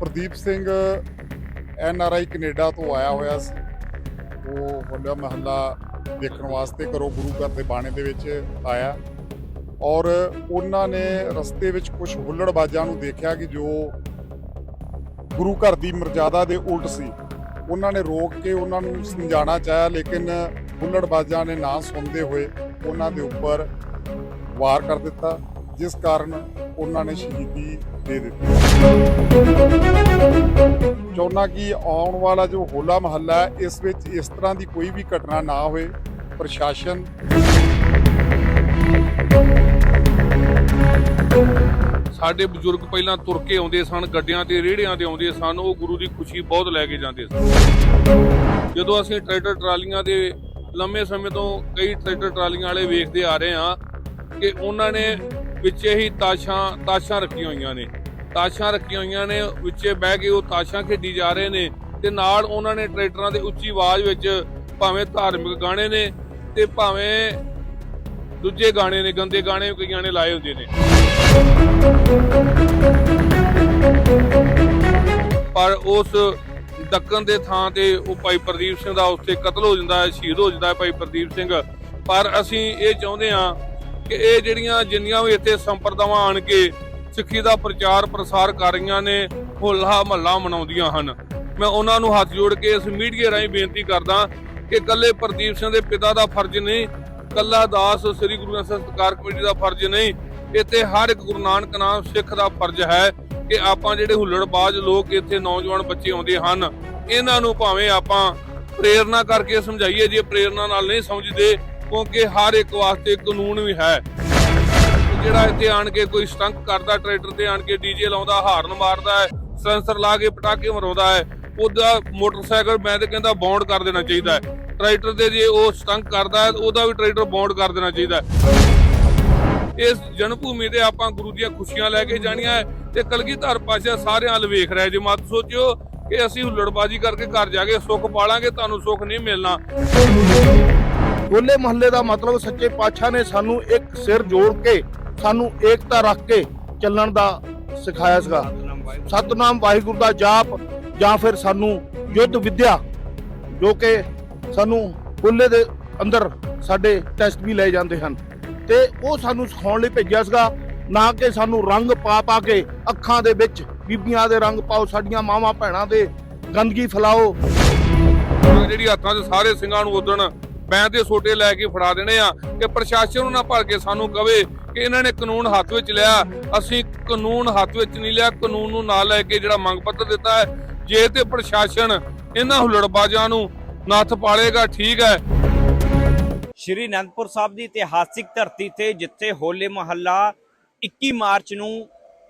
Pradeep Singh N R I Canada ਤੋਂ ਆਇਆ ਹੋਇਆ ਸੀ। ਉਹ ਹੋਲਾ ਮਹੱਲਾ ਦੇਖਣ ਵਾਸਤੇ ਕਰੋ ਗੁਰੂ ਘਰ ਦੇ ਬਾਣੇ ਦੇ ਵਿੱਚ ਆਇਆ। ਔਰ ਉਹਨਾਂ ਨੇ ਰਸਤੇ ਵਿੱਚ ਕੁਝ ਹੁੱਲੜਬਾਜ਼ਾਂ ਨੂੰ ਦੇਖਿਆ ਕਿ ਜੋ ਗੁਰੂ ਘਰ ਦੀ ਮਰਜ਼ਾਦਾ ਦੇ ਉਲਟ ਸੀ। ਉਹਨਾਂ ਨੇ ਰੋਕ ਕੇ ਉਹਨਾਂ ਨੂੰ ਸਮਝਾਉਣਾ ਚਾਹਿਆ, ਲੇਕਿਨ ਹੁੱਲੜਬਾਜ਼ਾਂ ਨੇ ਨਾ ਸੁਣਦੇ ਹੋਏ ਉਹਨਾਂ ਦੇ ਉੱਪਰ ਵਾਰ ਕਰ ਦਿੱਤਾ, ਜਿਸ ਕਾਰਨ ਉਹਨਾਂ ਨੇ ਸ਼ਹੀਦੀ ਦੇ ਦਿੱਤੀ। ਚਾਹੁੰਦਾ ਕਿ ਆਉਣ ਵਾਲਾ ਜੋ ਹੋਲਾ ਮਹੱਲਾ ਹੈ, ਇਸ ਵਿੱਚ ਇਸ ਤਰ੍ਹਾਂ ਦੀ ਕੋਈ ਵੀ ਘਟਨਾ ਨਾ ਹੋਏ, ਪ੍ਰਸ਼ਾਸਨ ਸਾਡੇ ਬਜ਼ੁਰਗ ਪਹਿਲਾਂ ਤੁਰ ਕੇ ਆਉਂਦੇ ਸਨ, ਗੱਡਿਆਂ ਤੇ ਰੇੜਿਆਂ ਤੇ ਆਉਂਦੇ ਸਨ, ਉਹ ਗੁਰੂ ਦੀ ਖੁਸ਼ੀ ਬਹੁਤ ਲੈ ਕੇ ਜਾਂਦੇ ਸਨ। ਜਦੋਂ ਅਸੀਂ ਟਰੈਕਟਰ ਟਰਾਲੀਆਂ ਦੇ ਲੰਮੇ ਸਮੇਂ ਤੋਂ ਕਈ ਟਰੈਕਟਰ ਟਰਾਲੀਆਂ ਵਾਲੇ ਵੇਖਦੇ ਆ ਰਹੇ ਹਾਂ ਕਿ ਉਹਨਾਂ ਨੇ ਵਿੱਚੇ ਹੀ ਤਾਸ਼ਾਂ ਤਾਸ਼ਾਂ ਰੱਖੀਆਂ ਹੋਈਆਂ ਨੇ। ਤਾਸ਼ਾਂ ਰੱਖੀਆਂ ਹੋਈਆਂ ਨੇ, ਵਿੱਚੇ ਬਹਿ ਕੇ ਉਹ ਤਾਸ਼ਾਂ ਖੇਡੀ ਜਾ ਰਹੇ ਨੇ ਤੇ ਨਾਲ ਉਹਨਾਂ ਨੇ ਟਰੈਕਟਰਾਂ ਦੇ ਉੱਚੀ ਆਵਾਜ਼ ਵਿੱਚ ਭਾਵੇਂ ਧਾਰਮਿਕ ਗਾਣੇ ਨੇ ਤੇ ਭਾਵੇਂ ਦੂਜੇ ਗਾਣੇ ਨੇ, ਗੰਦੇ ਗਾਣੇ ਕਈਆਂ ਨੇ ਲਾਏ ਹੁੰਦੇ ਨੇ। ਪਰ ਉਸ ਦੱਕਣ ਦੇ ਥਾਂ ਤੇ ਉਹ ਭਾਈ ਪ੍ਰਦੀਪ ਸਿੰਘ ਦਾ ਉੱਥੇ ਕਤਲ ਹੋ ਜਾਂਦਾ ਹੈ, ਸ਼ਹੀਦ ਹੋ ਜਾਂਦਾ ਹੈ ਭਾਈ ਪ੍ਰਦੀਪ ਸਿੰਘ। ਪਰ ਅਸੀਂ ਇਹ ਚਾਹੁੰਦੇ ਹਾਂ ਕਿ ਇਹ ਜਿਹੜੀਆਂ, ਜਿੰਨੀਆਂ ਵੀ ਇੱਥੇ ਸੰਪਰਦਾਵਾਂ ਆਣ ਕੇ ਸਿੱਖੀ ਦਾ ਪ੍ਰਚਾਰ ਪ੍ਰਸਾਰ ਕਰ ਰਹੀਆਂ ਨੇ, ਹੋਲਾ ਮਹੱਲਾ ਮਨਾਉਂਦੀਆਂ ਹਨ। ਮੈਂ ਉਹਨਾਂ ਨੂੰ ਹੱਥ ਜੋੜ ਕੇ ਇਸ ਮੀਡੀਆ ਰਾਹੀਂ ਬੇਨਤੀ ਕਰਦਾ ਕਿ ਇਕੱਲੇ ਪ੍ਰਦੀਪ ਸਿੰਘ ਦੇ ਪਿਤਾ ਦਾ ਫਰਜ਼ ਨਹੀਂ ਕੱਲਾ ਦਾਸ ਸ੍ਰੀ ਗੁਰੂ ਗ੍ਰੰਥ ਸਾਹਿਬ ਸਤਿਕਾਰ ਕਮੇਟੀ ਦਾ ਫਰਜ਼ ਨਹੀਂ, ਇੱਥੇ ਹਰ ਇੱਕ ਗੁਰੂ ਨਾਨਕ ਨਾਮ ਸਿੱਖ ਦਾ ਫਰਜ਼ ਹੈ ਕਿ ਆਪਾਂ ਜਿਹੜੇ ਹੁੱਲੜਬਾਜ਼ ਲੋਕ ਇੱਥੇ ਨੌਜਵਾਨ ਬੱਚੇ ਆਉਂਦੇ ਹਨ, ਇਹਨਾਂ ਨੂੰ ਭਾਵੇਂ ਆਪਾਂ ਪ੍ਰੇਰਣਾ ਕਰਕੇ ਸਮਝਾਈਏ, ਜੇ ਪ੍ਰੇਰਣਾ ਨਾਲ ਨਹੀਂ ਸਮਝਦੇ, ਕਿਉਂਕਿ ਹਰ ਇੱਕ ਵਾਸਤੇ ਕਾਨੂੰਨ ਵੀ ਹੈ। ਜਿਹੜਾ ਇੱਥੇ ਆਣ ਕੇ ਕੋਈ ਸਟੰਕ ਕਰਦਾ, ਟਰੈਕਟਰ ਤੇ ਆਣ ਕੇ ਡੀਜੇ ਲਾਉਂਦਾ, ਹਾਰਨ ਮਾਰਦਾ ਹੈ, ਸੈਂਸਰ ਲਾ ਕੇ ਪਟਾਕੇ ਮਰਾਉਂਦਾ ਹੈ, ਉਹਦਾ ਮੋਟਰਸਾਈਕਲ ਮੈਂ ਤੇ ਕਹਿੰਦਾ ਬੌਂਡ ਕਰ ਦੇਣਾ ਚਾਹੀਦਾ ਹੈ। ਟਰੈਕਟਰ ਤੇ ਜੇ ਉਹ ਸਟੰਟ ਕਰਦਾ ਹੈ, ਉਹਦਾ ਵੀ ਟਰੈਕਟਰ ਬੌਂਡ ਕਰ ਦੇਣਾ ਚਾਹੀਦਾ ਹੈ। ਇਸ ਜਨਮ ਭੂਮੀ ਤੇ ਆਪਾਂ ਗੁਰੂ ਦੀਆਂ ਖੁਸ਼ੀਆਂ ਲੈ ਕੇ ਜਾਣੀਆਂ ਹੈ ਤੇ ਕਲਗੀਧਰ ਪਾਸ਼ਾ ਸਾਰਿਆਂ ਵੱਲ ਵੇਖ ਰਿਹਾ ਜੇ ਮਤ ਸੋਚਿਓ ਕਿ ਅਸੀਂ ਹੁੱਲੜਬਾਜੀ ਕਰਕੇ ਘਰ ਜਾ ਕੇ ਸੁੱਖ ਪਾਲਾਂਗੇ, ਤੁਹਾਨੂੰ ਸੁੱਖ ਨਹੀਂ ਮਿਲਣਾ। ਹੋਲੇ ਮਹੱਲੇ ਦਾ ਮਤਲਬ ਸੱਚੇ ਪਾਤਸ਼ਾਹ ਨੇ ਸਾਨੂੰ ਇੱਕ ਸਿਰ ਜੋੜ ਕੇ ਸਾਨੂੰ ਏਕਤਾ ਰੱਖ ਕੇ ਚੱਲਣ ਦਾ ਸਿਖਾਇਆ ਸੀਗਾ। ਸਤਨਾਮ ਵਾਹਿਗੁਰੂ ਦਾ ਜਾਪ ਜਾਂ ਫਿਰ ਸਾਨੂੰ ਯੁੱਧ ਵਿਦਿਆ ਜੋ ਕਿ ਸਾਨੂੰ ਹੋਲੇ ਦੇ ਅੰਦਰ ਸਾਡੇ ਟੈਸਟ ਵੀ ਲਏ ਜਾਂਦੇ ਹਨ। ਤੇ ਉਹ ਸਾਨੂੰ ਸਿਖਾਉਣ ਲਈ ਭੇਜਿਆ ਸੀਗਾ। ਨਾ ਕਿ ਸਾਨੂੰ ਰੰਗ ਪਾ ਪਾ ਕੇ ਅੱਖਾਂ ਦੇ ਵਿੱਚ ਬੀਬੀਆਂ ਦੇ ਰੰਗ ਪਾਓ, ਸਾਡੀਆਂ ਮਾਵਾਂ ਭੈਣਾਂ ਦੇ ਗੰਦਗੀ ਫੈਲਾਓ। ਜਿਹੜੀ ਹੱਥਾਂ 'ਚ ਸਾਰੇ ਸਿੰਘਾਂ ਨੂੰ ਉਦਣ ਬੈਂ ਦੇ ਸੋਟੇ ਲੈ ਕੇ ਫੜਾ ਦੇਣੇ ਆ ਕਿ ਪ੍ਰਸ਼ਾਸਨ ਨੂੰ ਨਾ ਭੜ ਕੇ ਸਾਨੂੰ ਕਵੇ ਕਿ ਇਹਨਾਂ ਨੇ ਕਾਨੂੰਨ ਹੱਥ ਵਿੱਚ ਲਿਆ। ਅਸੀਂ ਕਾਨੂੰਨ ਹੱਥ ਵਿੱਚ ਨਹੀਂ ਲਿਆ। ਕਾਨੂੰਨ ਨੂੰ ਨਾਲ ਲੈ ਕੇ ਜਿਹੜਾ ਮੰਗ ਪੱਤਰ ਦਿੱਤਾ ਹੈ, ਜੇ ਤੇ ਪ੍ਰਸ਼ਾਸਨ ਇਹਨਾਂ ਹੁੱਲੜਬਾਜ਼ਾਂ ਨੂੰ ਨੱਥ ਪਾਲੇਗਾ, ਠੀਕ ਹੈ। ਸ਼੍ਰੀ ਅਨੰਦਪੁਰ ਸਾਹਿਬ ਦੀ ਇਤਿਹਾਸਿਕ ਧਰਤੀ ਤੇ ਜਿੱਥੇ ਹੋਲੇ ਮਹੱਲਾ 21 ਮਾਰਚ ਨੂੰ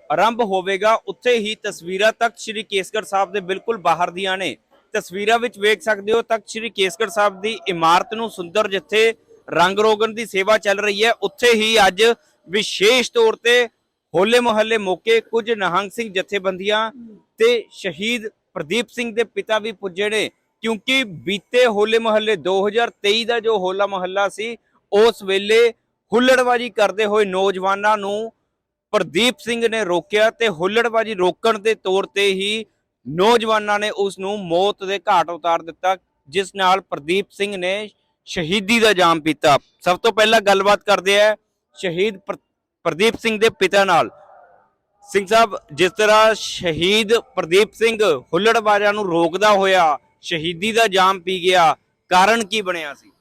ਆਰੰਭ ਹੋਵੇਗਾ, ਉੱਥੇ ਹੀ ਤਸਵੀਰਾਂ ਤੱਕ ਸ਼੍ਰੀ ਕੇਸਗੜ੍ਹ ਸਾਹਿਬ ਦੇ ਬਿਲਕੁਲ ਬਾਹਰ ਦੀਆਂ ਨੇ। ਤਸਵੀਰਾਂ ਵਿੱਚ ਵੇਖ ਸਕਦੇ ਹੋ ਤੱਕ ਸ਼੍ਰੀ ਕੇਸਗੜ੍ਹ ਸਾਹਿਬ ਦੀ ਇਮਾਰਤ ਨੂੰ ਸੁੰਦਰ ਜਿੱਥੇ ਰੰਗ ਰੋਗਨ ਦੀ ਸੇਵਾ ਚੱਲ ਰਹੀ ਹੈ, ਉੱਥੇ ਹੀ ਅੱਜ ਵਿਸ਼ੇਸ਼ ਤੌਰ ਤੇ ਹੋਲੇ ਮੁਹੱਲੇ ਮੌਕੇ ਕੁਝ ਨਹੰਗ ਸਿੰਘ ਜਥੇਬੰਦੀਆਂ ਤੇ ਸ਼ਹੀਦ ਪ੍ਰਦੀਪ ਸਿੰਘ ਦੇ ਪਿਤਾ ਵੀ ਪੁੱਜੇ ਨੇ। ਕਿਉਂਕਿ ਬੀਤੇ ਹੋਲੇ ਮਹੱਲੇ 2023 ਦਾ ਜੋ ਹੋਲਾ ਮਹੱਲਾ ਸੀ, ਉਸ ਵੇਲੇ ਹੁੱਲੜਬਾਜੀ ਕਰਦੇ ਹੋਏ ਨੌਜਵਾਨਾਂ ਨੂੰ ਪ੍ਰਦੀਪ ਸਿੰਘ ਨੇ ਰੋਕਿਆ ਤੇ ਹੁੱਲੜਬਾਜੀ ਰੋਕਣ ਦੇ ਤੌਰ ਤੇ ਹੀ ਨੌਜਵਾਨਾਂ ਨੇ ਉਸ ਨੂੰ ਮੌਤ ਦੇ ਘਾਟ ਉਤਾਰ ਦਿੱਤਾ, ਜਿਸ ਨਾਲ ਪ੍ਰਦੀਪ ਸਿੰਘ ਨੇ ਸ਼ਹੀਦੀ ਦਾ ਜਾਮ ਪੀਤਾ। ਸਭ ਤੋਂ ਪਹਿਲਾਂ ਗੱਲਬਾਤ ਕਰਦੇ ਆ ਸ਼ਹੀਦ ਪ੍ਰਦੀਪ ਸਿੰਘ ਦੇ ਪਿਤਾ ਨਾਲ। ਸਿੰਘ ਸਾਹਿਬ, ਜਿਸ ਤਰ੍ਹਾਂ ਸ਼ਹੀਦ ਪ੍ਰਦੀਪ ਸਿੰਘ ਹੁੱਲੜਬਾਜ਼ਾਂ ਨੂੰ ਰੋਕਦਾ ਹੋਇਆ, ਸ਼ਹੀਦੀ ਦਾ ਜਾਮ ਪੀ ਗਿਆ, ਕਾਰਨ ਕੀ ਬਣਿਆ ਸੀ?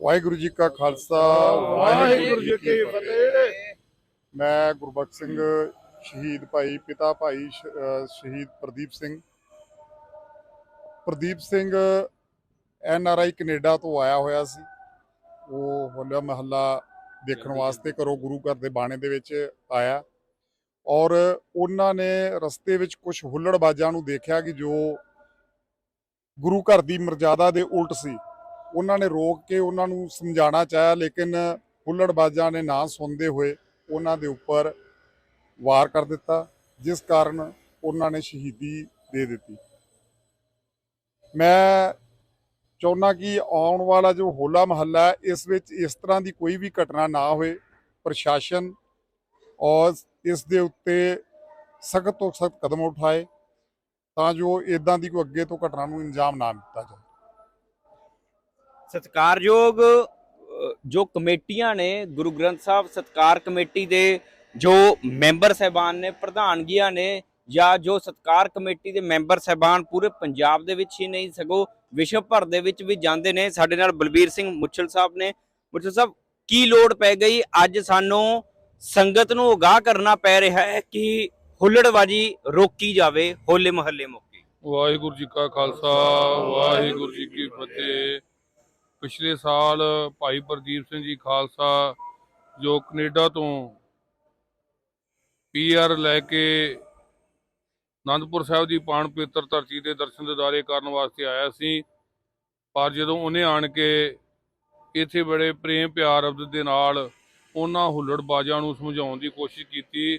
ਵਾਹਿਗੁਰੂ ਜੀ ਕਾ ਖਾਲਸਾ, ਵਾਹਿਗੁਰੂ ਜੀ ਕੀ ਫਤਿਹ। ਮੈਂ ਗੁਰਬਖਸ਼ ਸਿੰਘ, ਸ਼ਹੀਦ ਭਾਈ, ਪਿਤਾ ਭਾਈ ਸ਼ਹੀਦ Pradeep Singh. Pradeep Singh N R I Canada ਤੋਂ ਆਇਆ ਹੋਇਆ ਸੀ। ਉਹ ਹੋਲਾ ਮਹੱਲਾ ਦੇਖਣ ਵਾਸਤੇ ਕਰੋ ਗੁਰੂ ਘਰ ਦੇ ਬਾਣੇ ਦੇ ਵਿੱਚ ਆਇਆ। ਔਰ ਉਹਨਾਂ ਨੇ ਰਸਤੇ ਵਿੱਚ ਕੁਝ ਹੁੱਲੜਬਾਜ਼ਾਂ ਨੂੰ ਦੇਖਿਆ ਕਿ ਜੋ ਗੁਰੂ ਘਰ ਦੀ ਮਰਜ਼ਾਦਾ ਦੇ ਉਲਟ ਸੀ। ਉਹਨਾਂ ਨੇ ਰੋਕ ਕੇ ਉਹਨਾਂ ਨੂੰ ਸਮਝਾਉਣਾ ਚਾਹਿਆ ਲੇਕਿਨ ਹੁੱਲੜਬਾਜ਼ਾਂ ਨੇ ਨਾ ਸੁਣਦੇ ਹੋਏ ਉਹਨਾਂ ਦੇ ਉੱਪਰ ਵਾਰ ਕਰ ਦਿੱਤਾ ਜਿਸ ਕਾਰਨ ਉਹਨਾਂ ਨੇ ਸ਼ਹੀਦੀ ਦੇ ਦਿੱਤੀ। ਮੈਂ ਚਾਹੁੰਦਾ ਕਿ ਆਉਣ ਵਾਲਾ ਜੋ ਹੋਲਾ ਮਹੱਲਾ ਹੈ, ਇਸ ਵਿੱਚ ਇਸ ਤਰ੍ਹਾਂ ਦੀ ਕੋਈ ਵੀ ਘਟਨਾ ਨਾ ਹੋਏ ਪ੍ਰਸ਼ਾਸਨ ਔਰ ਇਸ ਦੇ ਉੱਤੇ ਸਖਤ ਤੋਂ ਸਖਤ ਕਦਮ ਉਠਾਏ ਤਾਂ ਜੋ ਇਦਾਂ ਦੀ ਕੋਈ ਅੱਗੇ ਤੋਂ ਘਟਨਾ ਨੂੰ ਇੰਜਾਮ ਨਾ ਦਿੱਤਾ ਜਾਵੇ। ਸਤਿਕਾਰਯੋਗ ਜੋ ਕਮੇਟੀਆਂ ਨੇ, ਗੁਰੂ ਗ੍ਰੰਥ ਸਾਹਿਬ ਸਤਕਾਰ ਕਮੇਟੀ ਦੇ ਜੋ ਮੈਂਬਰ ਸਹਿਬਾਨ ਨੇ, ਪ੍ਰਧਾਨਗੀਆਂ ਨੇ ਜਾਂ ਜੋ ਸਤਕਾਰ ਕਮੇਟੀ ਦੇ ਮੈਂਬਰ ਸਹਿਬਾਨ ਪੂਰੇ ਪੰਜਾਬ ਦੇ ਵਿੱਚ ਹੀ ਨਹੀਂ, ਸਗੋਂ ਵਿਸ਼ਵ ਭਰ ਦੇ ਵਿੱਚ ਵੀ ਜਾਂਦੇ ਨੇ। ਸਾਡੇ ਨਾਲ ਬਲਬੀਰ ਸਿੰਘ ਮੁੱਛਲ ਸਾਹਿਬ ਨੇ। ਮੁੱਛਲ ਸਾਹਿਬ, ਕੀ ਲੋੜ ਪੈ ਗਈ? ਅੱਜ ਸਾਨੂੰ ਸੰਗਤ ਨੂੰ ਉਗਾਹ ਕਰਨਾ ਪੈ ਰਿਹਾ ਹੈ ਕਿ ਹੁੱਲੜਬਾਜੀ ਰੋਕੀ ਜਾਵੇ, ਹੋਲੇ ਮਹੱਲੇ ਮੌਕੇ। ਵਾਹਿਗੁਰੂ ਜੀ ਕਾ ਖਾਲਸਾ, ਵਾਹਿਗੁਰੂ ਜੀ ਕੀ ਫਤਿਹ। ਪਿਛਲੇ ਸਾਲ ਭਾਈ ਪ੍ਰਦੀਪ ਸਿੰਘ ਜੀ ਖਾਲਸਾ, ਜੋ ਕੈਨੇਡਾ ਤੋਂ ਪੀਆਰ ਲੈ ਕੇ ਅਨੰਦਪੁਰ ਸਾਹਿਬ ਦੀ ਪਾਣ ਪਵਿੱਤਰ ਧਰਤੀ ਦੇ ਦਰਸ਼ਨ ਦਿਦਾਰੇ ਕਰਨ ਵਾਸਤੇ ਆਇਆ ਸੀ। ਪਰ ਜਦੋਂ ਉਹਨੇ ਆਣ ਕੇ ਇੱਥੇ ਬੜੇ ਪ੍ਰੇਮ ਪਿਆਰ ਅਬਦ ਦੇ ਨਾਲ ਉਹਨਾਂ ਹੁੱਲੜਬਾਜ਼ਾਂ ਨੂੰ ਸਮਝਾਉਣ ਦੀ ਕੋਸ਼ਿਸ਼ ਕੀਤੀ,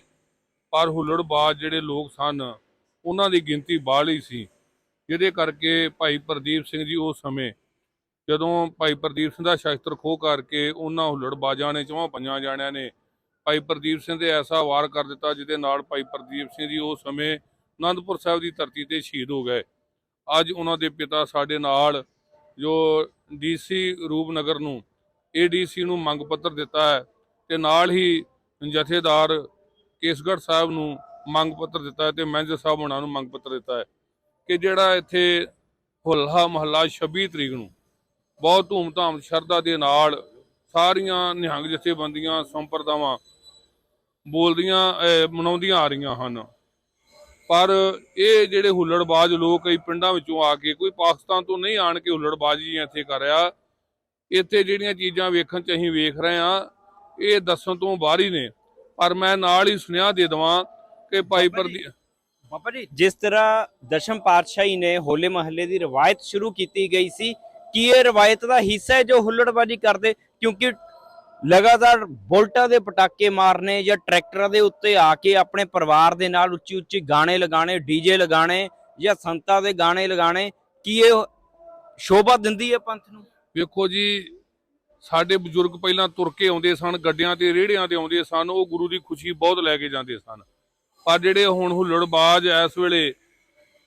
ਪਰ ਹੁੱਲੜਬਾਜ਼ ਜਿਹੜੇ ਲੋਕ ਸਨ, ਉਹਨਾਂ ਦੀ ਗਿਣਤੀ ਬਾਹਲੀ ਸੀ। ਜਿਹਦੇ ਕਰਕੇ ਭਾਈ ਪ੍ਰਦੀਪ ਸਿੰਘ ਜੀ ਉਸ ਸਮੇਂ ਜਦੋਂ ਭਾਈ ਪ੍ਰਦੀਪ ਸਿੰਘ ਦਾ ਸ਼ਸਤਰ ਖੋਹ ਕਰਕੇ ਉਹਨਾਂ ਹੁੱਲੜਬਾਜ਼ਾਂ ਨੇ ਚੌਹਾਂ ਪੰਜਾਂ ਜਾਣਿਆਂ ਨੇ ਭਾਈ ਪ੍ਰਦੀਪ ਸਿੰਘ ਦੇ ਐਸਾ ਵਾਰ ਕਰ ਦਿੱਤਾ, ਜਿਹਦੇ ਨਾਲ ਭਾਈ ਪ੍ਰਦੀਪ ਸਿੰਘ ਜੀ ਉਸ ਸਮੇਂ ਅਨੰਦਪੁਰ ਸਾਹਿਬ ਦੀ ਧਰਤੀ ਤੇ ਸ਼ਹੀਦ ਹੋ ਗਏ। ਅੱਜ ਉਹਨਾਂ ਦੇ ਪਿਤਾ ਸਾਡੇ ਨਾਲ ਜੋ ਡੀਸੀ ਰੂਪਨਗਰ ਨੂੰ ਏਡੀਸੀ ਨੂੰ ਮੰਗ ਪੱਤਰ ਦਿੱਤਾ ਹੈ ਤੇ ਨਾਲ ਹੀ ਜਥੇਦਾਰ ਕੇਸਗੜ੍ਹ ਸਾਹਿਬ ਨੂੰ ਮੰਗ ਪੱਤਰ ਦਿੱਤਾ ਹੈ ਤੇ ਮੈਨੇਜਰ ਸਾਹਿਬ ਉਹਨਾਂ ਨੂੰ ਮੰਗ ਪੱਤਰ ਦਿੱਤਾ ਹੈ ਕਿ ਜਿਹੜਾ ਇੱਥੇ ਹੁੱਲਾ ਮਹੱਲਾ 26 ਤਰੀਕ ਨੂੰ ਬਹੁਤ ਧੂਮਧਾਮ ਸ਼ਰਧਾ ਦੇ ਨਾਲ ਸਾਰੀਆਂ ਨਿਹੰਗ ਜਥੇਬੰਦੀਆਂ, ਸੰਪਰਦਾਵਾਂ ਬੋਲਦੀਆਂ ਮਨਾਉਂਦੀਆਂ ਆ ਰਹੀਆਂ ਹਨ। ਪਰ ਇਹ ਜਿਹੜੇ ਹੁੱਲੜਬਾਜ਼ ਲੋਕ ਕਈ ਪਿੰਡਾਂ ਵਿੱਚੋਂ ਆ ਕੇ ਕੋਈ ਪਾਕਿਸਤਾਨ ਤੋਂ ਨਹੀਂ ਆਣ ਕੇ ਹੁੱਲੜਬਾਜ਼ੀ ਇੱਥੇ ਕਰ ਰਿਹਾ ਇੱਥੇ ਜਿਹੜੀਆਂ ਚੀਜ਼ਾਂ ਵੇਖਣ ਚ ਅਸੀਂ ਵੇਖ ਰਹੇ ਆ ਇਹ ਦੱਸਣ ਤੋਂ ਬਾਹਰ ਹੀ ਨੇ। ਪਰ ਮੈਂ ਨਾਲ ਹੀ ਸੁਨੇਹਾ ਦੇ ਦਵਾਂ ਕਿ ਭਾਈ ਪ੍ਰਦੀਪ ਬਾਬਾ ਜੀ ਜਿਸ ਤਰ੍ਹਾਂ ਦਸ਼ਮ ਪਾਤਸ਼ਾਹੀ ਨੇ ਹੋਲੇ ਮਹੱਲੇ ਦੀ ਰਵਾਇਤ ਸ਼ੁਰੂ ਕੀਤੀ ਗਈ ਸੀ ਕੀ ਇਹ ਰਵਾਇਤ ਦਾ ਹਿੱਸਾ ਹੈ ਜੋ ਹੁੱਲੜਬਾਜੀ ਕਰਦੇ? ਕਿਉਂਕਿ ਲਗਾਤਾਰ ਬੁਲਟਾਂ ਦੇ ਪਟਾਕੇ ਮਾਰਨੇ ਜਾਂ ਟਰੈਕਟਰਾਂ ਦੇ ਉੱਤੇ ਆ ਕੇ ਆਪਣੇ ਪਰਿਵਾਰ ਦੇ ਨਾਲ ਉੱਚੀ ਉੱਚੀ ਗਾਣੇ ਲਗਾਣੇ ਡੀਜੇ ਲਗਾਣੇ ਜਾਂ ਸੰਤਾਂ ਦੇ ਗਾਣੇ ਲਗਾਣੇ ਕੀ ਇਹ ਸ਼ੋਭਾ ਦਿੰਦੀ ਹੈ ਪੰਥ ਨੂੰ? ਵੇਖੋ ਜੀ, ਸਾਡੇ ਬਜ਼ੁਰਗ ਪਹਿਲਾਂ ਤੁਰ ਕੇ ਆਉਂਦੇ ਸਨ, ਗੱਡਿਆਂ ਤੇ ਰੇੜਿਆਂ ਤੇ ਆਉਂਦੇ ਸਨ, ਉਹ ਗੁਰੂ ਦੀ ਖੁਸ਼ੀ ਬਹੁਤ ਲੈ ਕੇ ਜਾਂਦੇ ਸਨ। ਪਰ ਜਿਹੜੇ ਹੁਣ ਹੁੱਲੜਬਾਜ਼ ਇਸ ਵੇਲੇ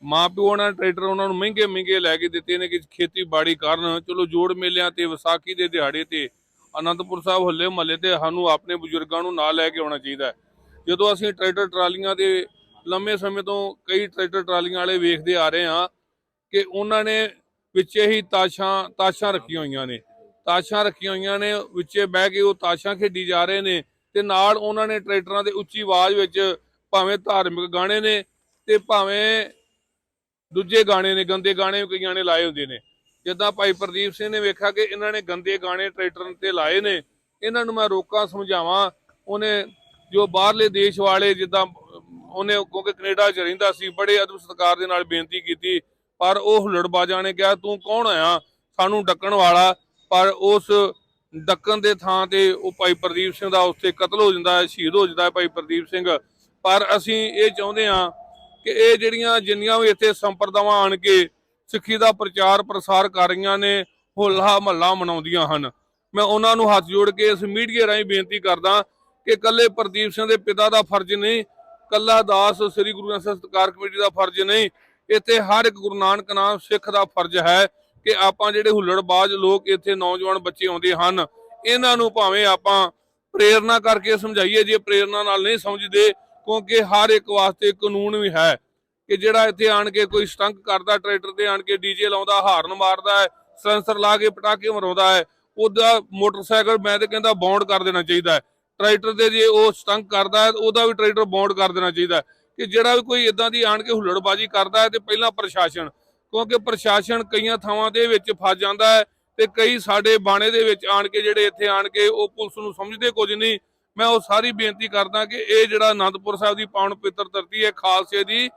ਮਾਂ ਪਿਓ ਉਹਨਾਂ ਨੇ ਟਰੈਕਟਰ ਉਹਨਾਂ ਨੂੰ ਮਹਿੰਗੇ ਮਹਿੰਗੇ ਲੈ ਕੇ ਦਿੱਤੇ ਨੇ ਕਿ ਖੇਤੀਬਾੜੀ ਕਰਨ, ਚਲੋ ਜੋੜ ਮੇਲਿਆਂ ਤੇ, ਵਿਸਾਖੀ ਦੇ ਦਿਹਾੜੇ ਤੇ ਅਨੰਦਪੁਰ ਸਾਹਿਬ ਹੱਲੇ ਮਹੱਲੇ ਤੇ ਸਾਨੂੰ ਆਪਣੇ ਬਜ਼ੁਰਗਾਂ ਨੂੰ ਨਾਲ ਲੈ ਕੇ ਆਉਣਾ ਚਾਹੀਦਾ ਹੈ। ਜਦੋਂ ਅਸੀਂ ਟਰੈਕਟਰ ਟਰਾਲੀਆਂ ਦੇ ਲੰਮੇ ਸਮੇਂ ਤੋਂ ਕਈ ਟਰੈਕਟਰ ਟਰਾਲੀਆਂ ਵਾਲੇ ਵੇਖਦੇ ਆ ਰਹੇ ਹਾਂ ਕਿ ਉਹਨਾਂ ਨੇ ਵਿੱਚੇ ਹੀ ਤਾਸ਼ਾਂ ਤਾਸ਼ਾਂ ਰੱਖੀਆਂ ਹੋਈਆਂ ਨੇ ਤਾਸ਼ਾਂ ਰੱਖੀਆਂ ਹੋਈਆਂ ਨੇ, ਵਿੱਚੇ ਬਹਿ ਕੇ ਉਹ ਤਾਸ਼ਾਂ ਖੇਡੀ ਜਾ ਰਹੇ ਨੇ ਤੇ ਨਾਲ ਉਹਨਾਂ ਨੇ ਟਰੈਕਟਰਾਂ ਦੇ ਉੱਚੀ ਆਵਾਜ਼ ਵਿੱਚ ਭਾਵੇਂ ਧਾਰਮਿਕ ਗਾਣੇ ਨੇ ਤੇ ਭਾਵੇਂ ਦੂਜੇ ਗਾਣੇ ਨੇ, ਗੰਦੇ ਗਾਣੇ ਵੀ ਕਈਆਂ ਨੇ ਲਾਏ ਹੁੰਦੇ ਨੇ ਜਿੱਦਾਂ ਭਾਈ ਪ੍ਰਦੀਪ ਸਿੰਘ ਨੇ ਵੇਖਿਆ ਕਿ ਇਹਨਾਂ ਨੇ ਗੰਦੇ ਗਾਣੇ ਟਰੈਕਟਰ ਤੇ ਲਾਏ ਨੇ, ਇਹਨਾਂ ਨੂੰ ਮੈਂ ਰੋਕਾਂ ਸਮਝਾਵਾਂ, ਉਹਨੇ ਜੋ ਬਾਹਰਲੇ ਦੇਸ਼ ਵਾਲੇ ਜਿੱਦਾਂ, ਉਹਨੇ ਕਿਉਂਕਿ ਕੈਨੇਡਾ 'ਚ ਰਹਿੰਦਾ ਸੀ, ਬੜੇ ਅਦਬ ਸਤਿਕਾਰ ਦੇ ਨਾਲ ਬੇਨਤੀ ਕੀਤੀ, ਪਰ ਉਹ ਹੁੱਲੜਬਾਜ਼ਾਂ ਨੇ ਕਿਹਾ, ਤੂੰ ਕੌਣ ਆਇਆ ਸਾਨੂੰ ਡੱਕਣ ਵਾਲਾ। ਪਰ ਉਸ ਡੱਕਣ ਦੇ ਥਾਂ ਤੇ ਉਹ ਭਾਈ ਪ੍ਰਦੀਪ ਸਿੰਘ ਦਾ ਉੱਥੇ ਕਤਲ ਹੋ ਜਾਂਦਾ ਹੈ ਸ਼ਹੀਦ ਹੋ ਜਾਂਦਾ ਹੈ ਭਾਈ ਪ੍ਰਦੀਪ ਸਿੰਘ। ਪਰ ਅਸੀਂ ਇਹ ਚਾਹੁੰਦੇ ਹਾਂ ਕਿ ਇਹ ਜਿਹੜੀਆਂ, ਜਿੰਨੀਆਂ ਵੀ ਇੱਥੇ ਸੰਪਰਦਾਵਾਂ ਆਣ ਕੇ ਸਿੱਖੀ ਦਾ ਪ੍ਰਚਾਰ ਪ੍ਰਸਾਰ ਕਰ ਰਹੀਆਂ ਨੇ, ਹੋਲਾ ਮਹੱਲਾ ਮਨਾਉਂਦੀਆਂ ਹਨ। ਮੈਂ ਉਹਨਾਂ ਨੂੰ ਹੱਥ ਜੋੜ ਕੇ ਇਸ ਮੀਡੀਆ ਰਾਹੀਂ ਬੇਨਤੀ ਕਰਦਾ ਕਿ ਕੱਲੇ ਪ੍ਰਦੀਪ ਸਿੰਘ ਦੇ ਪਿਤਾ ਦਾ ਫਰਜ਼ ਨਹੀਂ ਕੱਲਾ ਦਾਸ ਸ੍ਰੀ ਗੁਰੂ ਗ੍ਰੰਥ ਸਾਹਿਬ ਸਤਿਕਾਰ ਕਮੇਟੀ ਦਾ ਫਰਜ਼ ਨਹੀਂ, ਇੱਥੇ ਹਰ ਇੱਕ ਗੁਰੂ ਨਾਨਕ ਨਾਮ ਸਿੱਖ ਦਾ ਫਰਜ਼ ਹੈ ਕਿ ਆਪਾਂ ਜਿਹੜੇ ਹੁੱਲੜਬਾਜ਼ ਲੋਕ ਇੱਥੇ ਨੌਜਵਾਨ ਬੱਚੇ ਆਉਂਦੇ ਹਨ, ਇਹਨਾਂ ਨੂੰ ਭਾਵੇਂ ਆਪਾਂ ਪ੍ਰੇਰਣਾ ਕਰਕੇ ਸਮਝਾਈਏ, ਜੇ ਪ੍ਰੇਰਣਾ ਨਾਲ ਨਹੀਂ ਸਮਝਦੇ, ਕਿਉਂਕਿ ਹਰ ਇੱਕ ਵਾਸਤੇ ਕਾਨੂੰਨ ਵੀ ਹੈ। ਕਿ ਜਿਹੜਾ ਇੱਥੇ ਆਣ ਕੇ ਕੋਈ ਸਟੰਕ ਕਰਦਾ, ਟਰੈਕਟਰ ਤੇ ਆਣ ਕੇ ਡੀਜੇ ਲਾਉਂਦਾ, ਹਾਰਨ ਮਾਰਦਾ ਹੈ, ਸੈਂਸਰ ਲਾ ਕੇ ਪਟਾਕੇ ਮਰਾਉਂਦਾ ਹੈ, ਉਹਦਾ ਮੋਟਰਸਾਈਕਲ ਮੈਂ ਤੇ ਕਹਿੰਦਾ ਬੌਂਡ ਕਰ ਦੇਣਾ ਚਾਹੀਦਾ ਹੈ। ਟਰੈਕਟਰ 'ਤੇ ਜੇ ਉਹ ਸਟੰਕ ਕਰਦਾ ਹੈ, ਉਹਦਾ ਵੀ ਟਰੈਕਟਰ ਬੌਂਡ ਕਰ ਦੇਣਾ ਚਾਹੀਦਾ ਹੈ। ਕਿ ਜਿਹੜਾ ਵੀ ਕੋਈ ਇਦਾਂ ਦੀ ਆਣ ਕੇ ਹੁੱਲੜਬਾਜੀ ਕਰਦਾ ਹੈ ਤੇ ਪਹਿਲਾਂ ਪ੍ਰਸ਼ਾਸਨ, ਕਿਉਂਕਿ ਪ੍ਰਸ਼ਾਸਨ ਕਈਆਂ ਥਾਵਾਂ ਦੇ ਵਿੱਚ ਫਸ ਜਾਂਦਾ ਹੈ ਤੇ ਕਈ ਸਾਡੇ ਬਾਣੇ ਦੇ ਵਿੱਚ ਆਣ ਕੇ ਜਿਹੜੇ ਇੱਥੇ ਆਣ ਕੇ ਉਹ ਪੁਲਿਸ ਨੂੰ ਸਮਝਦੇ ਕੁਝ ਨਹੀਂ। ਮੈਂ ਉਹ ਸਾਰੀ ਬੇਨਤੀ ਕਰਦਾ ਕਿ ਇਹ ਜਿਹੜਾ ਆਨੰਦਪੁਰ ਸਾਹਿਬ ਦੀ ਪਾਵਨ ਪਵਿੱਤਰ ਧਰਤੀ ਹੈ, ਖਾਲਸੇ ਦੀ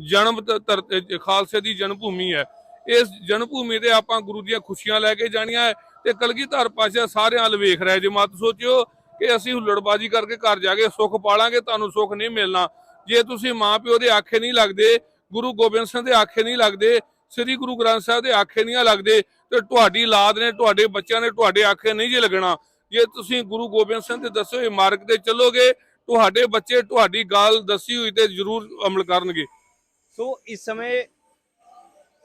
ਜਨਮ ਧ- ਧਰਤੀ ਖਾਲਸੇ ਦੀ ਜਨਮ ਭੂਮੀ ਹੈ। ਇਸ ਜਨਮ ਭੂਮੀ ਤੇ ਆਪਾਂ ਗੁਰੂ ਦੀਆਂ ਖੁਸ਼ੀਆਂ ਲੈ ਕੇ ਜਾਣੀਆਂ ਹੈ ਤੇ ਕਲਗੀਧਰ ਪਾਸ਼ਾ ਸਾਰਿਆਂ ਵੱਲ ਵੇਖ ਰਿਹਾ ਜੇ ਮਤ ਸੋਚਿਓ ਕਿ ਅਸੀਂ ਹੁੱਲੜਬਾਜੀ ਕਰਕੇ ਘਰ ਜਾ ਕੇ ਸੁੱਖ ਪਾਲਾਂਗੇ, ਤੁਹਾਨੂੰ ਸੁੱਖ ਨਹੀਂ ਮਿਲਣਾ। ਜੇ ਤੁਸੀਂ ਮਾਂ ਪਿਓ ਦੇ ਆਖੇ ਨਹੀਂ ਲੱਗਦੇ, ਗੁਰੂ ਗੋਬਿੰਦ ਸਿੰਘ ਦੇ ਆਖੇ ਨਹੀਂ ਲੱਗਦੇ, ਸ੍ਰੀ ਗੁਰੂ ਗ੍ਰੰਥ ਸਾਹਿਬ ਦੇ ਆਖੇ ਨਹੀਂ ਲੱਗਦੇ, ਤੇ ਤੁਹਾਡੀ ਔਲਾਦ ਨੇ, ਤੁਹਾਡੇ ਬੱਚਿਆਂ ਨੇ ਤੁਹਾਡੇ ਆਖੇ ਨਹੀਂ ਜੇ ਲੱਗਣਾ। ਜੇ ਤੁਸੀਂ ਗੁਰੂ ਗੋਬਿੰਦ ਸਿੰਘ ਦੇ ਦੱਸੇ ਹੋਏ ਮਾਰਗ ਤੇ ਚੱਲੋਗੇ, ਤੁਹਾਡੇ ਬੱਚੇ ਤੁਹਾਡੀ ਗੱਲ ਦੱਸੀ ਹੋਈ ਤੇ ਜ਼ਰੂਰ ਅਮਲ ਕਰਨਗੇ। ਸੋ ਇਸ ਸਮੇਂ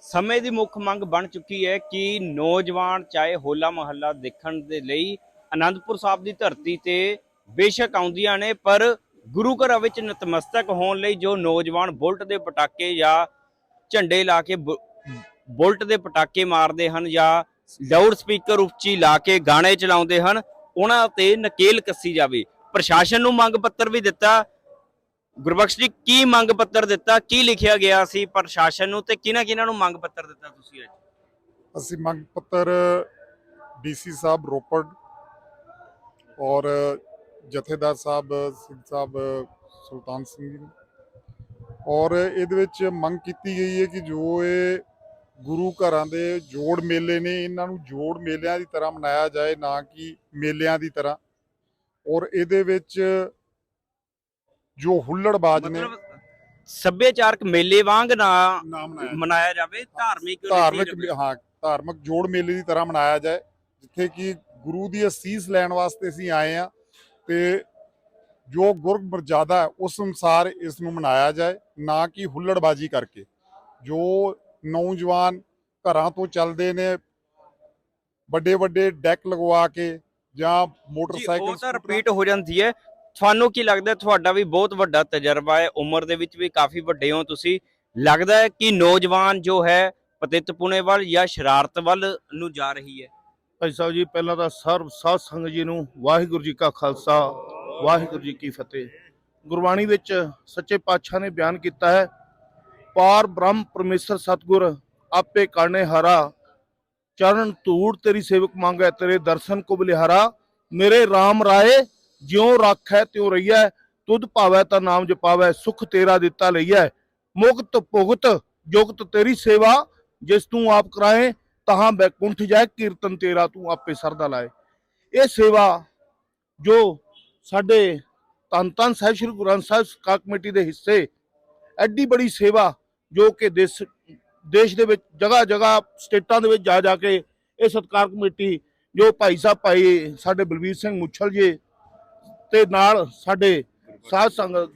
ਸਮੇਂ ਦੀ ਮੁੱਖ ਮੰਗ ਬਣ ਚੁੱਕੀ ਹੈ ਕਿ ਨੌਜਵਾਨ ਚਾਹੇ ਹੋਲਾ ਮਹੱਲਾ ਦੇਖਣ ਦੇ ਲਈ ਅਨੰਦਪੁਰ ਸਾਹਿਬ ਦੀ ਧਰਤੀ ਤੇ ਬੇਸ਼ੱਕ ਆਉਂਦੀਆਂ ਨੇ, ਪਰ ਗੁਰੂ ਘਰਾਂ ਵਿੱਚ ਨਤਮਸਤਕ ਹੋਣ ਲਈ ਜੋ ਨੌਜਵਾਨ ਬੁਲਟ ਦੇ ਪਟਾਕੇ ਜਾਂ ਝੰਡੇ ਲਾ ਕੇ ਬੁ- ਬੁਲਟ ਦੇ ਪਟਾਕੇ ਮਾਰਦੇ ਹਨ ਜਾਂ ਲਾਊਡ ਸਪੀਕਰ ਉੱਚੀ ਲਾ ਕੇ ਗਾਣੇ ਚਲਾਉਂਦੇ ਹਨ, ਉਹਨਾਂ ਤੇ ਨਕੇਲ ਕੱਸੀ ਜਾਵੇ। ਪ੍ਰਸ਼ਾਸਨ ਨੂੰ ਮੰਗ ਪੱਤਰ ਵੀ ਦਿੱਤਾ ਗੁਰਬਖਸ਼ ਜੀ, ਕੀ ਮੰਗ ਪੱਤਰ ਦਿੱਤਾ? ਕੀ ਲਿਖਿਆ ਗਿਆ ਸੀ ਪ੍ਰਸ਼ਾਸਨ ਨੂੰ ਤੇ ਕਿਹਨਾਂ ਕਿਹਨਾਂ ਨੂੰ ਮੰਗ ਪੱਤਰ ਦਿੱਤਾ ਤੁਸੀਂ ਅੱਜ? ਅਸੀਂ ਮੰਗ ਪੱਤਰ ਡੀਸੀ ਸਾਹਿਬ ਰੋਪੜ ਔਰ ਜਥੇਦਾਰ ਸਾਹਿਬ ਸਿੰਘ ਸਾਹਿਬ ਸੁਲਤਾਨ ਸਿੰਘ ਜੀ ਨੂੰ। ਔਰ ਇਹਦੇ ਵਿੱਚ ਮੰਗ ਕੀਤੀ ਗਈ ਹੈ ਕਿ ਜੋ ਇਹ ਗੁਰੂ ਘਰਾਂ ਦੇ ਜੋੜ ਮੇਲੇ ਨੇ, ਇਹਨਾਂ ਨੂੰ ਜੋੜ ਮੇਲਿਆਂ ਦੀ ਤਰ੍ਹਾਂ ਮਨਾਇਆ ਜਾਏ, ਨਾ ਕਿ ਮੇਲਿਆਂ ਦੀ ਤਰ੍ਹਾਂ। ਔਰ ਇਹਦੇ ਵਿੱਚ ਜੋ ਹੁੱਲੜਬਾਜ਼ ਨੇ ਮਤਲਬ ਸੱਭਿਆਚਾਰਕ ਮੇਲੇ ਵਾਂਗ ਨਾ ਮਨਾਇਆ। ਮਨਾਇਆ ਜਾਵੇ ਧਾਰਮਿਕ ਧਾਰਮਿਕ। ਹਾਂ ਧਾਰਮਿਕ ਜੋੜ ਮੇਲੇ ਦੀ ਤਰ੍ਹਾਂ ਮਨਾਇਆ ਜਾਏ ਜਿੱਥੇ ਕਿ ਗੁਰੂ ਦੀ ਅਸੀਸ ਲੈਣ ਵਾਸਤੇ ਅਸੀਂ ਆਏ ਆ ਤੇ ਜੋ ਗੁਰਗ ਮਰਜ਼ਾਦਾ ਹੈ, ਉਸ ਅਨੁਸਾਰ ਇਸ ਨੂੰ ਮਨਾਇਆ ਜਾਏ ਨਾ ਕਿ ਹੁੱਲੜਬਾਜੀ ਕਰਕੇ। ਜੋ ਨੌਜਵਾਨ ਘਰਾਂ ਤੋਂ ਚੱਲਦੇ ਨੇ ਵੱਡੇ ਵੱਡੇ ਡੈਕ ਲਗਵਾ ਕੇ ਜਾਂ ਜੀ ਮੋਟਰਸਾਈਕਲ ਉਹ ਤਾਂ ਸਕੂਟਰਾਂ- ਰਿਪੀਟ ਹੋ ਜਾਂਦੀ ਹੈ। ਤੁਹਾਨੂੰ ਕੀ ਲੱਗਦਾ ਤੁਹਾਡਾ ਵੀ ਬਹੁਤ ਵੱਡਾ ਤਜਰਬਾ ਹੈ। ਉਮਰ ਦੇ ਵਿੱਚ ਵੀ ਕਾਫੀ ਵੱਡੇ ਹੋ ਤੁਸੀਂ। ਲੱਗਦਾ ਹੈ ਕਿ ਨੌਜਵਾਨ ਜੋ ਹੈ, ਪਤਿਤਪੁਣੇ ਵੱਲ ਜਾਂ ਸ਼ਰਾਰਤ ਵੱਲ ਨੂੰ ਜਾ ਰਹੀ ਹੈ? ਭਾਈ ਸਾਹਿਬ ਜੀ, ਪਹਿਲਾਂ ਤਾਂ ਸਰਬ ਸਾਧ ਸੰਗਤ ਜੀ ਨੂੰ ਵਾਹਿਗੁਰੂ ਜੀ ਕਾ ਖਾਲਸਾ, ਵਾਹਿਗੁਰੂ ਜੀ ਕੀ ਫਤਿਹ। ਗੁਰਬਾਣੀ ਵਿੱਚ ਸੱਚੇ ਪਾਤਸ਼ਾਹ ਨੇ ਬਿਆਨ ਕੀਤਾ ਹੈ, ਪਾਰ ਬ੍ਰਹਮ ਪਰਮੇਸ਼ਰ ਸਤਗੁਰ, ਆਪੇ ਕਰਨੇ ਹਰਾ। ਚਰਨ ਧੂੜ ਤੇਰੀ ਸੇਵਕ ਮੰਗੈ, ਤੇਰੇ ਦਰਸ਼ਨ ਕੋ ਬਲਿਹਾਰਾ ਮੇਰੇ RAM ਰਾਏ ਜਿਉ ਰੱਖੈ ਤਿਉ ਰਹੀਐ ਤੁਧ ਭਾਵੈ ਤਾਂ ਨਾਮ ਜਪਾਵੈ, ਸੁਖ ਤੇਰਾ ਦਿੱਤਾ ਲਈਐ ਮੁਕਤ ਭੁਗਤ, ਜੁਗਤ ਤੇਰੀ ਸੇਵਾ, ਜਿਸ ਤੂੰ ਆਪ ਕਰਾਏ, ਤਹਾਂ ਬੈਕੁੰਠ ਜਾਏ, ਕੀਰਤਨ ਤੇਰਾ ਤੂੰ ਆਪੇ ਸਰਦਾ ਲਾਏ। ਇਹ ਸੇਵਾ ਜੋ ਸਾਡੇ ਧੰਨ ਧੰਨ ਸਾਹਿਬ ਸ੍ਰੀ ਗੁਰੂ ਗ੍ਰੰਥ ਸਾਹਿਬ ਸਕਾ ਕਮੇਟੀ ਦੇ ਹਿੱਸੇ, ਐਡੀ ਬੜੀ ਸੇਵਾ ਜੋ ਕਿ ਦੇਸ਼ ਦੇਸ਼ ਦੇ ਵਿੱਚ ਜਗ੍ਹਾ ਜਗ੍ਹਾ ਸਟੇਟਾਂ ਦੇ ਵਿੱਚ ਜਾ ਜਾ ਕੇ ਇਹ ਸਤਕਾਰ ਕਮੇਟੀ ਜੋ ਭਾਈ ਸਾਹਿਬ, ਭਾਈ ਸਾਡੇ ਬਲਵੀਰ ਸਿੰਘ ਮੁੱਛਲ ਜੀ ਤੇ ਨਾਲ ਸਾਡੇ ਸਾਧ ਸੰਗਤ,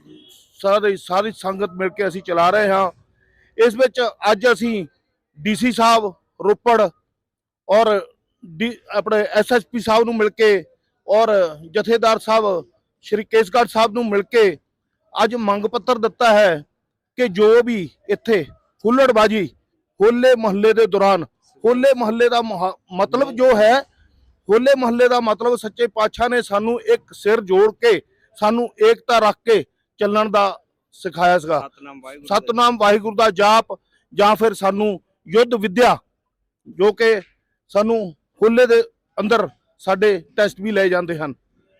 ਸਾਰੀ ਸਾਰੀ ਸੰਗਤ ਮਿਲ ਕੇ ਅਸੀਂ ਚਲਾ ਰਹੇ ਹਾਂ। ਇਸ ਵਿੱਚ ਅੱਜ ਅਸੀਂ ਡੀਸੀ ਸਾਹਿਬ, ਰੋਪੜ ਔਰ ਡੀ, ਆਪਣੇ ਐਸਐਸਪੀ ਸਾਹਿਬ ਨੂੰ ਮਿਲ ਕੇ ਔਰ ਜਥੇਦਾਰ ਸਾਹਿਬ ਸ਼੍ਰੀ ਕੇਸਗੜ੍ਹ ਸਾਹਿਬ ਨੂੰ ਮਿਲ ਕੇ ਅੱਜ ਮੰਗ ਪੱਤਰ ਦਿੱਤਾ ਹੈ ਕਿ ਜੋ ਵੀ ਇੱਥੇ ਹੁੱਲੜਬਾਜੀ, ਹੋਲੇ ਮਹੱਲੇ ਦੇ ਦੌਰਾਨ, ਹੋਲੇ ਮਹੱਲੇ ਦਾ ਮਹਾ- ਮਤਲਬ ਜੋ ਹੈ ਹੋਲੇ ਮਹੱਲੇ ਦਾ ਮਤਲਬ ਸੱਚੇ ਪਾਤਸ਼ਾਹ ਨੇ ਸਾਨੂੰ ਇੱਕ ਸਿਰ ਜੋੜ ਕੇ ਸਾਨੂੰ ਏਕਤਾ ਰੱਖ ਕੇ ਚੱਲਣ ਦਾ ਸਿਖਾਇਆ ਸੀਗਾ। ਸਤਨਾਮ ਵਾਹਿਗੁਰੂ ਦਾ ਜਾਪ ਜਾਂ ਫਿਰ ਸਾਨੂੰ ਯੁੱਧ ਵਿਦਿਆ ਜੋ ਕਿ ਸਾਨੂੰ ਖੁੱਲੇ ਦੇ ਅੰਦਰ ਸਾਡੇ ਟੈਸਟ ਵੀ ਲਏ ਜਾਂਦੇ ਹਨ।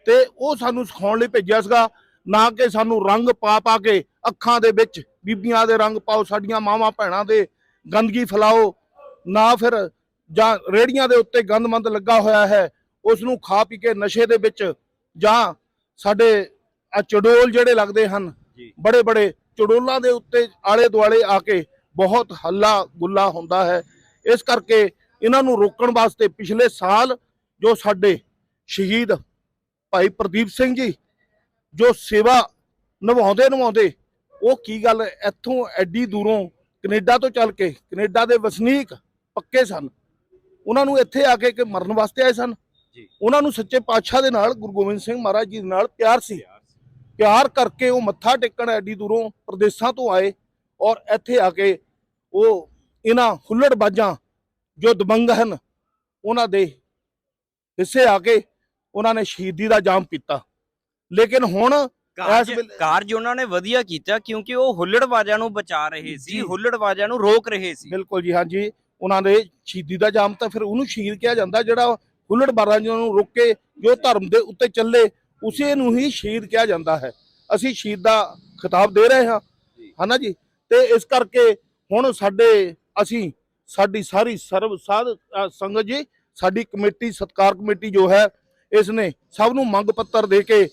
ਤੇ ਉਹ ਸਾਨੂੰ ਸਿਖਾਉਣ ਲਈ ਭੇਜਿਆ ਸੀਗਾ। ਨਾ ਕਿ ਸਾਨੂੰ ਰੰਗ ਪਾ ਪਾ ਕੇ ਅੱਖਾਂ ਦੇ ਵਿੱਚ ਬੀਬੀਆਂ ਦੇ ਰੰਗ ਪਾਓ ਸਾਡੀਆਂ ਮਾਵਾਂ ਭੈਣਾਂ ਦੇ ਗੰਦਗੀ ਫੈਲਾਓ ਨਾ ਫਿਰ ਜਾਂ ਰੇੜੀਆਂ ਦੇ ਉੱਤੇ ਗੰਦਮੰਦ ਲੱਗਾ ਹੋਇਆ ਹੈ ਉਸ ਨੂੰ ਖਾ ਪੀ ਕੇ ਨਸ਼ੇ ਦੇ ਵਿੱਚ ਜਾਂ ਸਾਡੇ ਆ ਚਡੋਲ ਜਿਹੜੇ ਲੱਗਦੇ ਹਨ। ਬੜੇ ਬੜੇ ਚਡੋਲਾਂ ਦੇ ਉੱਤੇ ਆਲੇ ਦੁਆਲੇ ਆ ਕੇ ਬਹੁਤ ਹੱਲਾ ਗੁੱਲਾ ਹੁੰਦਾ ਹੈ ਇਸ ਕਰਕੇ ਇਹਨਾਂ ਨੂੰ ਰੋਕਣ ਵਾਸਤੇ ਪਿਛਲੇ ਸਾਲ ਜੋ ਸਾਡੇ ਸ਼ਹੀਦ ਭਾਈ ਪ੍ਰਦੀਪ ਸਿੰਘ ਜੀ ਜੋ ਸੇਵਾ ਨਿਭਾਉਂਦੇ ਨਿਭਾਉਂਦੇ ਉਹ ਕੀ ਗੱਲ ਇੱਥੋਂ ਐਡੀ ਦੂਰੋਂ ਕੈਨੇਡਾ ਤੋਂ ਚੱਲ ਕੇ ਕੈਨੇਡਾ ਦੇ ਵਸਨੀਕ ਪੱਕੇ ਸਨ ਉਹਨਾਂ ਨੂੰ ਇੱਥੇ ਆ ਕੇ ਕਿ ਮਰਨ ਵਾਸਤੇ ਆਏ ਸਨ। ਉਹਨਾਂ ਨੂੰ ਸੱਚੇ ਪਾਤਸ਼ਾਹ ਦੇ ਨਾਲ ਗੁਰੂ ਗੋਬਿੰਦ ਸਿੰਘ ਮਹਾਰਾਜ ਜੀ ਦੇ ਨਾਲ ਪਿਆਰ ਸੀ। ਪਿਆਰ ਕਰਕੇ ਉਹ ਮੱਥਾ ਟੇਕਣ ਐਡੀ ਦੂਰੋਂ ਪ੍ਰਦੇਸ਼ਾਂ ਤੋਂ ਆਏ ਔਰ ਇੱਥੇ ਆ ਕੇ ਉਹ ਇਹਨਾਂ ਹੁੱਲੜਬਾਜ਼ਾਂ ਜੋ ਦਬੰਗ ਹਨ ਉਹਨਾਂ ਦੇ ਹਿੱਸੇ ਆ ਕੇ ਉਹਨਾਂ ਨੇ ਸ਼ਹੀਦੀ ਦਾ ਜਾਮ ਪੀਤਾ। ਲੇਕਿਨ ਹੁਣ ਕਾਰਜ ਇਸ ਕਾਰਜ ਉਹਨਾਂ ਨੇ ਵਧੀਆ ਕੀਤਾ ਕਿਉਂਕਿ ਉਹ ਹੁੱਲੜਬਾਜ਼ਾਂ ਨੂੰ ਬਚਾ ਰਹੇ ਸੀ। ਹੁੱਲੜਬਾਜ਼ਾਂ ਨੂੰ ਰੋਕ ਰਹੇ ਸੀ। ਬਿਲਕੁਲ ਜੀ ਹਾਂਜੀ। ਉਹਨਾਂ ਦੇ ਸ਼ਹੀਦੀ ਦਾ ਜਾਮ ਤਾਂ ਫਿਰ ਉਹਨੂੰ ਸ਼ਹੀਦ ਕਿਹਾ ਜਾਂਦਾ ਜਿਹੜਾ ਹੁੱਲੜਬਾਜ਼ਾਂ ਨੂੰ ਰੋਕ ਕੇ ਜੋ ਧਰਮ ਦੇ ਉੱਤੇ ਚੱਲੇ ਉਸੇ ਨੂੰ ਹੀ ਸ਼ਹੀਦ ਕਿਹਾ ਜਾਂਦਾ ਹੈ। ਅਸੀਂ ਸ਼ਹੀਦ ਦਾ ਖਿਤਾਬ ਦੇ ਰਹੇ ਹਾਂ। ਹਨਾ ਜੀ? ਤੇ ਇਸ ਕਰਕੇ ਹੁਣ ਸਾਡੇ ਅਸੀਂ ਸਾਡੀ ਸਾਰੀ ਸਰਬ ਸਾਧ ਸੰਗਤ ਜੀ ਸਾਡੀ ਕਮੇਟੀ ਸਤਕਾਰ ਕਮੇਟੀ ਜੋ ਹੈ ਇਸ ਨੇ ਸਭ ਨੂੰ ਮੰਗ ਪੱਤਰ ਦੇ ਕੇ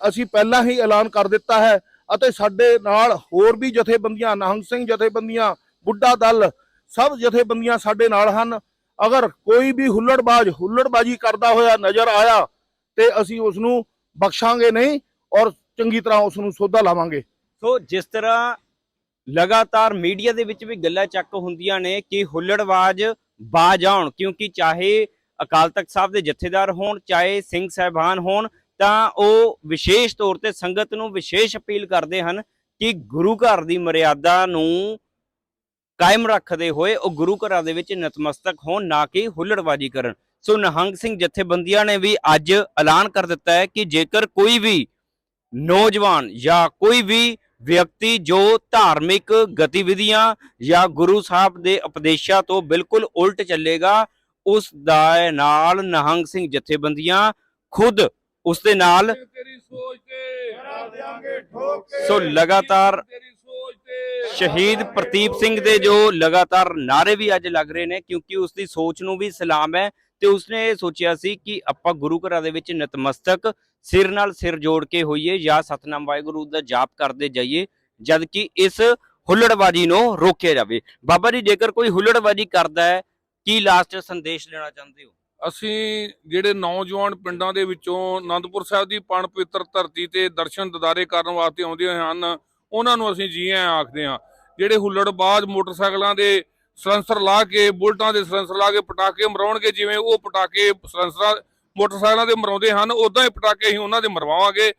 ਅਸੀਂ ਪਹਿਲਾਂ ਹੀ ਐਲਾਨ ਕਰ ਦਿੱਤਾ ਹੈ। ਅਤੇ ਸਾਡੇ ਨਾਲ ਹੋਰ ਵੀ ਜਥੇਬੰਦੀਆਂ ਨਿਹੰਗ ਸਿੰਘ ਜਥੇਬੰਦੀਆਂ ਬੁੱਢਾ ਦਲ ਸਭ ਜਥੇਬੰਦੀਆਂ ਸਾਡੇ ਨਾਲ ਹਨ। ਅਗਰ ਕੋਈ ਵੀ ਹੁੱਲੜਬਾਜ਼ ਹੁੱਲੜਬਾਜੀ ਕਰਦਾ ਹੋਇਆ ਨਜ਼ਰ ਆਇਆ ਤੇ ਅਸੀਂ ਉਸ ਨੂੰ ਬਖਸ਼ਾਂਗੇ ਨਹੀਂ ਔਰ ਚੰਗੀ ਤਰ੍ਹਾਂ ਉਸ ਨੂੰ ਸੋਧਾ ਲਾਵਾਂਗੇ। ਸੋ ਜਿਸ ਤਰ੍ਹਾਂ ਲਗਾਤਾਰ ਮੀਡੀਆ ਦੇ ਵਿੱਚ ਵੀ ਗੱਲਾਂ ਚੱਕ ਹੁੰਦੀਆਂ ਨੇ ਕਿ ਹੁੱਲੜਬਾਜ਼ ਬਾਜ ਆਉਣ, ਕਿਉਂਕਿ ਚਾਹੇ ਅਕਾਲ ਤਖਤ ਸਾਹਿਬ ਦੇ ਜਥੇਦਾਰ ਹੋਣ, ਚਾਹੇ ਸਿੰਘ ਸਾਹਿਬਾਨ ਹੋਣ, ਤਾਂ ਉਹ ਵਿਸ਼ੇਸ਼ ਤੌਰ ਤੇ ਸੰਗਤ ਨੂੰ ਵਿਸ਼ੇਸ਼ ਅਪੀਲ ਕਰਦੇ ਹਨ ਕਿ ਗੁਰੂ ਘਰ ਦੀ ਮਰਿਆਦਾ ਨੂੰ ਕਾਇਮ ਰੱਖਦੇ ਹੋਏ ਉਹ ਗੁਰੂ ਘਰਾਂ ਦੇ ਵਿੱਚ ਨਤਮਸਤਕ ਹੋਣ ਨਾ ਕਿ ਹੁੱਲੜਬਾਜ਼ੀ ਕਰਨ। ਸੋ ਨਿਹੰਗ ਸਿੰਘ ਜਥੇਬੰਦੀਆਂ ਨੇ ਵੀ ਅੱਜ ਐਲਾਨ ਕਰ ਦਿੱਤਾ ਹੈ ਕਿ ਜੇਕਰ ਕੋਈ ਵੀ ਨੌਜਵਾਨ ਜਾਂ ਕੋਈ ਵੀ ਵਿਅਕਤੀ ਜੋ ਧਾਰਮਿਕ ਗਤੀਵਿਧੀਆਂ ਜਾਂ ਗੁਰੂ ਸਾਹਿਬ ਦੇ ਉਪਦੇਸ਼ਾਂ ਤੋਂ ਬਿਲਕੁਲ ਉਲਟ ਚੱਲੇਗਾ ਉਸ ਦਾ ਨਾਲ ਨਿਹੰਗ ਸਿੰਘ ਜਥੇਬੰਦੀਆਂ ਖੁਦ ਉਸ ਦੇ ਨਾਲ ਸੋ ਲਗਾਤਾਰ ਸ਼ਹੀਦ ਪ੍ਰਦੀਪ ਸਿੰਘ ਦੇ ਜੋ ਲਗਾਤਾਰ ਨਾਰੇ ਵੀ ਅੱਜ ਲੱਗ ਰਹੇ ਨੇ, ਕਿਉਂਕਿ ਉਸ ਦੀ ਸੋਚ ਨੂੰ ਵੀ ਸਲਾਮ ਹੈ ਤੇ ਉਸਨੇ ਇਹ ਸੋਚਿਆ ਸੀ ਕਿ ਆਪਾਂ ਗੁਰੂ ਘਰਾਂ ਦੇ ਵਿੱਚ ਨਤਮਸਤਕ ਸਿਰ ਨਾਲ ਸਿਰ ਜੋੜ ਕੇ ਹੋਈਏ ਜਾਂ ਸਤਨਾਮ ਵਾਹਿਗੁਰੂ ਦਾ ਜਾਪ ਕਰਦੇ ਜਾਈਏ ਜਦ ਕਿ ਇਸ ਹੁੱਲੜਬਾਜੀ ਨੂੰ ਰੋਕਿਆ ਜਾਵੇ। ਬਾਬਾ ਜੀ, ਜੇਕਰ ਕੋਈ ਹੁੱਲੜਬਾਜੀ ਕਰਦਾ ਹੈ, ਕੀ ਲਾਸਟ ਸੰਦੇਸ਼ ਦੇਣਾ ਚਾਹੁੰਦੇ ਹੋ? ਅਸੀਂ ਜਿਹੜੇ ਨੌਜਵਾਨ ਪਿੰਡਾਂ ਦੇ ਵਿੱਚੋਂ ਅਨੰਦਪੁਰ ਸਾਹਿਬ ਦੀ ਪਣ ਪਵਿੱਤਰ ਧਰਤੀ ਤੇ ਦਰਸ਼ਨ ਦਿਦਾਰੇ ਕਰਨ ਵਾਸਤੇ ਆਉਂਦੇ ਹਨ ਉਹਨਾਂ ਨੂੰ ਅਸੀਂ ਜੀ ਆਇਆਂ ਆਖਦੇ ਹਾਂ, ਜਿਹੜੇ ਹੁੱਲੜਬਾਜ਼ ਮੋਟਰਸਾਈਕਲਾਂ ਦੇ ਸਲੈਂਸਰ ਲਾ ਕੇ, ਬੁਲਟਾਂ ਦੇ ਸਲੈਂਸਰ ਲਾ ਕੇ ਪਟਾਕੇ ਮਰਾਉਣਗੇ ਜਿਵੇਂ ਉਹ ਪਟਾਕੇ ਸਲੈਂਸਰਾਂ, ਮੋਟਰਸਾਈਕਲਾਂ ਦੇ ਮਰਾਉਂਦੇ ਹਨ ਉਦਾਂ ਹੀ ਪਟਾਕੇ ਅਸੀਂ ਉਹਨਾਂ ਦੇ ਮਰਵਾਵਾਂਗੇ।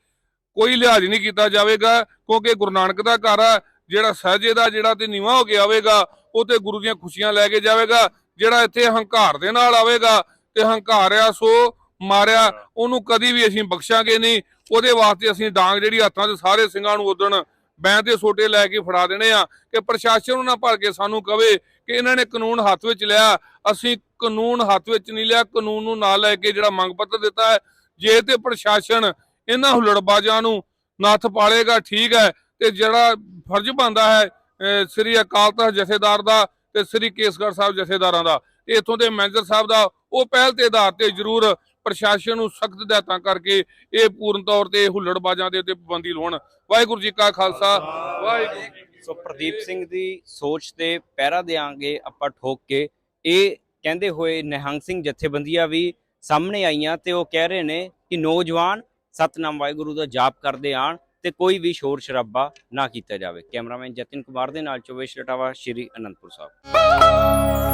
ਕੋਈ ਲਿਹਾਜ਼ ਨਹੀਂ ਕੀਤਾ ਜਾਵੇਗਾ, ਕਿਉਂਕਿ ਗੁਰੂ ਨਾਨਕ ਦਾ ਘਰ ਆ, ਜਿਹੜਾ ਸਹਜੇ ਦਾ, ਜਿਹੜਾ ਤੇ ਨੀਵਾ ਹੋ ਕੇ ਆਵੇਗਾ, ਉਹ ਤੇ ਗੁਰੂ ਦੀਆਂ ਖੁਸ਼ੀਆਂ ਲੈ ਕੇ ਜਾਵੇਗਾ, ਜਿਹੜਾ ਇੱਥੇ ਹੰਕਾਰ ਦੇ ਨਾਲ ਆਵੇਗਾ, ਤੇ ਹੰਕਾਰਿਆ ਸੋ ਮਾਰਿਆ, ਉਹਨੂੰ ਕਦੀ ਵੀ ਅਸੀਂ ਬਖਸ਼ਾਂਗੇ ਨਹੀਂ, ਉਹਦੇ ਵਾਸਤੇ ਅਸੀਂ ਡਾਂਗ ਜਿਹੜੀ ਹੱਥਾਂ 'ਚ ਸਾਰੇ ਸਿੰਘਾਂ ਨੂੰ ਉਦਣ ਬੈਂ ਤੇ ਸੋਟੇ ਲੈ ਕੇ ਫੜਾ ਦੇਣੇ ਆ ਕਿ ਪ੍ਰਸ਼ਾਸਨ ਨੂੰ ਨਾ ਭਰ ਕੇ ਸਾਨੂੰ ਕਵੇ ਕਿ ਇਹਨਾਂ ਨੇ ਕਾਨੂੰਨ ਹੱਥ ਵਿੱਚ ਲਿਆ, ਅਸੀਂ ਕਾਨੂੰਨ ਹੱਥ ਵਿੱਚ ਨਹੀਂ ਲਿਆ, ਕਾਨੂੰਨ ਨੂੰ ਨਾਲ ਲੈ ਕੇ ਜਿਹੜਾ ਮੰਗ ਪੱਤਰ ਦਿੱਤਾ ਹੈ, ਜੇ ਤੇ ਪ੍ਰਸ਼ਾਸਨ ਇਹਨਾਂ ਹੁਲੜਬਾਜ਼ਾਂ ਨੂੰ ਨੱਥ ਪਾਲੇਗਾ, ਠੀਕ ਹੈ, ਤੇ ਜਿਹੜਾ ਫਰਜ਼ ਬਣਦਾ ਹੈ ਸ੍ਰੀ ਅਕਾਲ ਤਖਤ ਜਥੇਦਾਰ ਦਾ ਤੇ ਸ੍ਰੀ ਕੇਸਗੜ੍ਹ ਸਾਹਿਬ ਜਥੇਦਾਰਾਂ ਦਾ, ਤੇ ਇੱਥੋਂ ਦੇ ਮੈਨੇਜਰ ਸਾਹਿਬ ਦਾ ਉਹ ਪਹਿਲ ਦੇ ਆਧਾਰ ਤੇ ਜ਼ਰੂਰ ਪ੍ਰਸ਼ਾਸਨ ਨੂੰ ਸਖਤ ਹਦਾਇਤਾਂ ਕਰਕੇ ਇਹ ਪੂਰਨ ਤੌਰ ਤੇ ਹੁੱਲੜਬਾਜ਼ਾਂ ਦੇ ਉੱਤੇ ਪਾਬੰਦੀ ਲਾਉਣ। ਵਾਹਿਗੁਰੂ ਜੀ ਕਾ ਖਾਲਸਾ। ਵਾਹਿਗੁਰੂ ਸੋ ਪ੍ਰਦੀਪ ਸਿੰਘ ਦੀ ਸੋਚ ਤੇ ਪਹਿਰਾ ਦੇਾਂਗੇ ਆਪਾਂ ਠੋਕ ਕੇ। ਇਹ ਕਹਿੰਦੇ ਹੋਏ ਨਿਹੰਗ ਸਿੰਘ ਜਥੇਬੰਦੀਆਂ ਵੀ ਸਾਹਮਣੇ ਆਈਆਂ ਤੇ ਉਹ ਕਹਿ ਰਹੇ ਨੇ ਕਿ ਨੌਜਵਾਨ ਸਤਨਾਮ ਵਾਹਿਗੁਰੂ ਦਾ ਜਾਪ ਕਰਦੇ ਆਣ ਤੇ ਕੋਈ ਵੀ ਸ਼ੋਰ ਸ਼ਰਾਬਾ ਨਾ ਕੀਤਾ ਜਾਵੇ। ਕੈਮਰਾਮੈਨ ਜਤਿਨ ਕੁਮਾਰ ਦੇ ਨਾਲ ਚੋਵੇਸ਼ ਰਟਾਵਾ, ਸ਼੍ਰੀ ਅਨੰਦਪੁਰ ਸਾਹਿਬ।